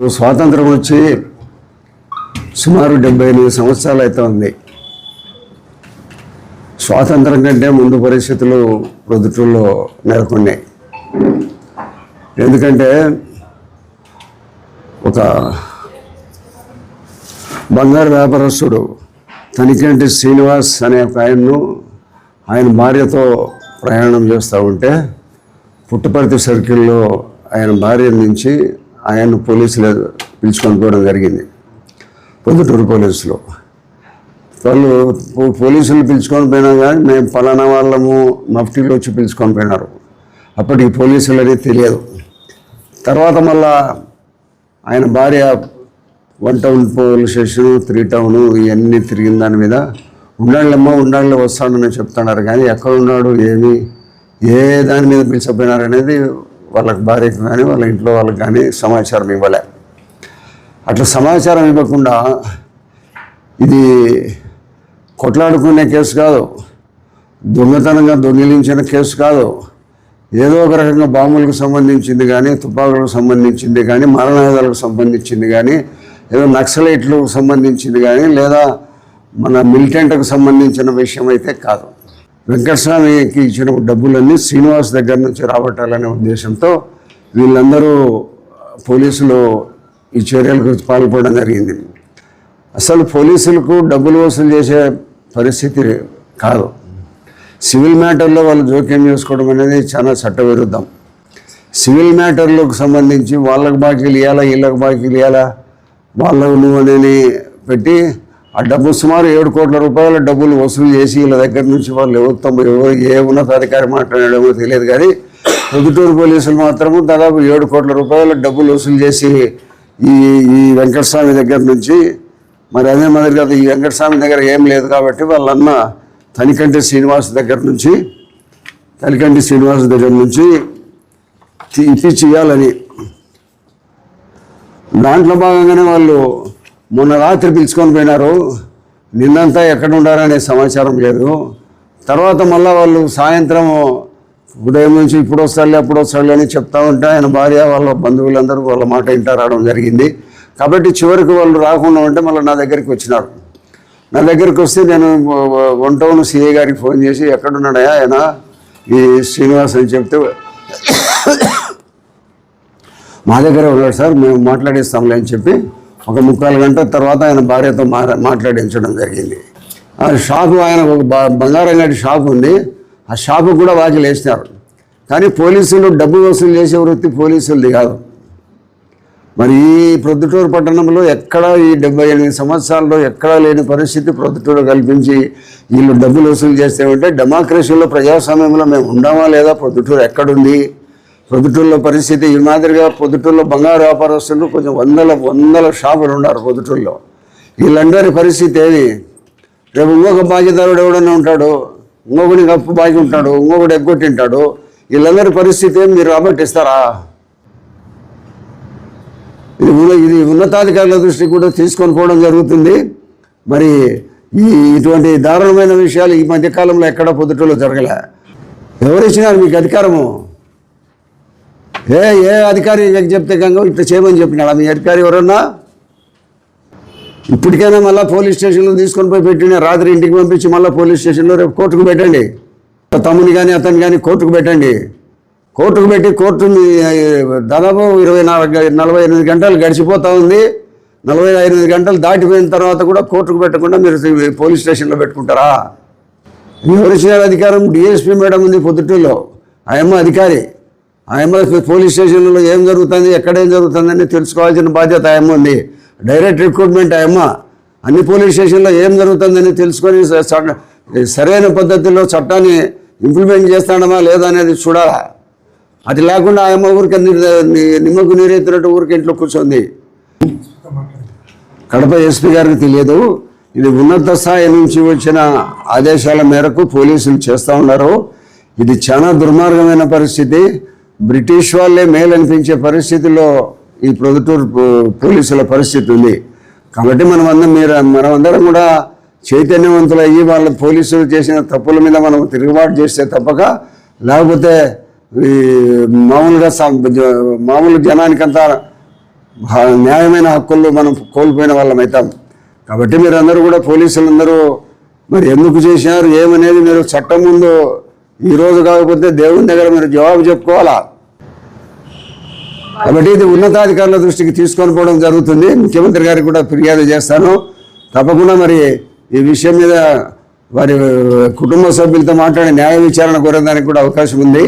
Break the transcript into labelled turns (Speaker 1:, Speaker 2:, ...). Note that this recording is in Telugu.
Speaker 1: స్వాతంత్రం వచ్చి సుమారు డెబ్బై ఎనిమిది సంవత్సరాలు అయితే ఉంది స్వాతంత్రం కంటే ముందు పరిస్థితులు ప్రొద్దుటూరులో నెలకొన్నాయి. ఎందుకంటే ఒక బంగారు వ్యాపారస్తుడు తనికంటి శ్రీనివాస్ అనే ఒక ఆయన్ను ఆయన భార్యతో ప్రయాణం చేస్తూ ఉంటే పుట్టపర్తి సర్కిల్లో ఆయన భార్య నుంచి ఆయన పోలీసులు పిలుచుకొని పోవడం జరిగింది. పొద్దుటూరు పోలీసులు. వాళ్ళు పోలీసులు పిలుచుకొని పోయినా కానీ మేము ఫలానా వాళ్ళము మఫ్టీలో వచ్చి పిలుచుకొని పోయినారు. అప్పటికి పోలీసులు అనేది తెలియదు. తర్వాత మళ్ళా ఆయన భార్య one town police station three town ఇవన్నీ తిరిగిన దాని మీద ఉండాలమ్మా ఉండాలి వస్తాడని చెప్తున్నారు. కానీ ఎక్కడ ఉన్నాడు ఏమి ఏ దాని మీద పిలిచిపోయినారు అనేది వాళ్ళకి భార్యకు కానీ వాళ్ళ ఇంట్లో వాళ్ళకి కానీ సమాచారం ఇవ్వలే. అట్లా సమాచారం ఇవ్వకుండా ఇది కొట్లాడుకునే కేసు కాదు. దొంగతనంగా దొంగిలించిన కేసు కాదు. ఏదో ఒక రకంగా బాంబులకు సంబంధించింది కానీ తుపాకులకు సంబంధించింది కానీ మరణాయుధాలకు సంబంధించింది కానీ ఏదో నక్సలైట్లకు సంబంధించింది కానీ లేదా మన మిలిటెంట్కు సంబంధించిన విషయం అయితే కాదు. వెంకటస్వామికి ఇచ్చిన డబ్బులన్నీ శ్రీనివాస్ దగ్గర నుంచి రాబట్టాలనే ఉద్దేశంతో వీళ్ళందరూ పోలీసులు ఈ చర్యలకు పాల్పడడం జరిగింది. అసలు పోలీసులకు డబ్బులు వసూలు చేసే పరిస్థితి కాదు. సివిల్ మ్యాటర్లో వాళ్ళు జోక్యం చేసుకోవడం అనేది చాలా చట్టవిరుద్ధం. సివిల్ మ్యాటర్లకు సంబంధించి వాళ్ళకు బాకీలు ఇవ్వాలా వీళ్ళకి బాకీలు ఇవ్వాలా వాళ్ళకు నువ్వు అనేది పెట్టి ఆ డబ్బు సుమారు ఏడు కోట్ల రూపాయల డబ్బులు వసూలు చేసి వీళ్ళ దగ్గర నుంచి వాళ్ళు ఎవరితో ఎవరు ఏ ఉన్నతాధికారి మాట్లాడేమో తెలియదు కానీ పొద్దుటూరు పోలీసులు మాత్రము దాదాపు ఏడు కోట్ల రూపాయల డబ్బులు వసూలు చేసి ఈ ఈ వెంకటస్వామి దగ్గర నుంచి మరి అదే మాదిరిగా ఈ వెంకటస్వామి దగ్గర ఏం లేదు కాబట్టి వాళ్ళన్న తనికంటి శ్రీనివాస్ దగ్గర నుంచి తనికంటి శ్రీనివాస్ దగ్గర నుంచి తీ- ఇప్పించి ఇవ్వాలని దాంట్లో భాగంగానే వాళ్ళు మొన్న రాత్రి పిలుచుకొని పోయినారు. నిన్నంతా ఎక్కడ ఉండారనే సమాచారం లేదు. తర్వాత మళ్ళీ వాళ్ళు సాయంత్రం ఉదయం నుంచి ఇప్పుడు వస్తాడులే అప్పుడు వస్తాడులే అని చెప్తా ఉంటే ఆయన భార్య వాళ్ళ బంధువులందరూ వాళ్ళ మాట ఇంట రావడం జరిగింది. కాబట్టి చివరికి వాళ్ళు రాకుండా ఉంటే మళ్ళీ నా దగ్గరికి వచ్చినారు. నా దగ్గరికి వస్తే నేను వన్ టౌన్ గారికి ఫోన్ చేసి ఎక్కడున్నాడయా ఆయన? ఈ శ్రీనివాస్ అని చెప్తే మా దగ్గర ఉన్నాడు సార్ మేము మాట్లాడేస్తాంలే అని చెప్పి ఒక ముక్కాలు గంట తర్వాత ఆయన భార్యతో మా మాట్లాడించడం జరిగింది. ఆ షాపు ఆయన ఒక బంగారం గడి షాప్ ఉంది. ఆ షాపు కూడా వాకి లేచినారు కానీ పోలీసులు డబ్బు వసూలు చేసే వృత్తి పోలీసులది కాదు. మరి ఈ ప్రొద్దుటూరు పట్టణంలో ఎక్కడ ఈ డెబ్బై ఎనిమిది సంవత్సరాల్లో ఎక్కడా లేని పరిస్థితి ప్రొద్దుటూరు కల్పించి వీళ్ళు డబ్బులు వసూలు చేస్తే ఉంటే డెమోక్రసీలో ప్రజాస్వామ్యంలో మేము ఉండామా లేదా ప్రొద్దుటూరు ఎక్కడుంది? పొద్దుటూళ్ళలో పరిస్థితి ఈ మాదిరిగా పొద్దుటూళ్ళలో బంగారు వ్యాపారస్తులు కొంచెం వందల వందల షాపులు ఉన్నారు పొద్దుటూళ్ళలో వీళ్ళందరి పరిస్థితి ఏది? రేపు ఇంకొక బాధ్యతరుడు ఎవడన్నా ఉంటాడు? ఇంకొకడికి అప్పు బాగి ఉంటాడు ఇంకొకటి ఎగ్గొట్టింటాడు వీళ్ళందరి పరిస్థితి ఏం? మీరు రాబట్టిస్తారా? ఇది ఉన్న- ఇది ఉన్నతాధికారుల దృష్టికి కూడా తీసుకొని పోవడం జరుగుతుంది. మరి ఈ ఇటువంటి దారుణమైన విషయాలు ఈ మధ్యకాలంలో ఎక్కడ పొద్దుటలో జరగలే. ఎవరు ఇచ్చినారు మీకు అధికారము? ఏ ఏ అధికారి చెప్తే గంగ ఇట్లా చేయమని చెప్పినాడు? మీ అధికారి ఎవరన్నా? ఇప్పటికైనా మళ్ళీ పోలీస్ స్టేషన్లో తీసుకొని పోయి పెట్టిన రాత్రి ఇంటికి పంపించి మళ్ళీ పోలీస్ స్టేషన్లో రేపు కోర్టుకు పెట్టండి. తమ్ముని కానీ అతను కానీ కోర్టుకు పెట్టండి. కోర్టుకు పెట్టి కోర్టు దాదాపు ఇరవై నాలుగు నలభై ఎనిమిది గంటలు గడిచిపోతూ ఉంది. నలభై ఎనిమిది గంటలు దాటిపోయిన తర్వాత కూడా కోర్టుకు పెట్టకుండా మీరు పోలీస్ స్టేషన్లో పెట్టుకుంటారా? ఎవరు అధికారం డిఎస్పీ మేడం ఉంది పొద్దుటూరులో. ఆయమ్మ అధికారి. ఆయమ్మ పోలీస్ స్టేషన్లో ఏం జరుగుతుంది ఎక్కడ ఏం జరుగుతుందని తెలుసుకోవాల్సిన బాధ్యత ఆయమ్మ ఉంది. డైరెక్ట్ రిక్రూట్మెంట్ ఆయమ్మ అన్ని పోలీస్ స్టేషన్లో ఏం జరుగుతుందని తెలుసుకొని సరైన పద్ధతిలో చట్టాన్ని ఇంప్లిమెంట్ చేస్తాడమా లేదా అనేది చూడాలా? అది లేకుండా ఆయమ్మ ఊరికి నిమ్మకు నీరెత్తినట్టు ఊరికి ఇంట్లో కూర్చుంది. కడప ఎస్పీ గారికి తెలియదు. ఇది ఉన్నత స్థాయి నుంచి వచ్చిన ఆదేశాల మేరకు పోలీసులు చేస్తూ ఉన్నారు. ఇది చాలా దుర్మార్గమైన పరిస్థితి. బ్రిటిష్ వాళ్ళే మేలు అనిపించే పరిస్థితిలో ఈ ప్రొద్దుటూరు పో- పోలీసుల పరిస్థితి ఉంది. కాబట్టి మనం అందరం మీరు మనం అందరం కూడా చైతన్యవంతులు అయ్యి వాళ్ళ పోలీసులు చేసిన తప్పుల మీద మనం తిరుగుబాటు చేస్తే తప్పక లేకపోతే ఈ మామూలుగా మామూలు జనానికంతా న్యాయమైన హక్కులు మనం కోల్పోయిన వాళ్ళం అవుతాం కాబట్టి మీరందరూ కూడా పోలీసులందరూ మరి ఎందుకు చేసినారు ఏమనేది మీరు చట్టం ముందు ఈరోజు కాకపోతే దేవుని దగ్గర మీరు జవాబు చెప్పుకోవాలా? కాబట్టి ఇది ఉన్నతాధికారుల దృష్టికి తీసుకొని పోవడం జరుగుతుంది. ముఖ్యమంత్రి గారికి కూడా ఫిర్యాదు చేస్తాను. తప్పకుండా మరి ఈ విషయం మీద వారి కుటుంబ సభ్యులతో మాట్లాడి న్యాయ విచారణ కోరేదానికి కూడా అవకాశం ఉంది.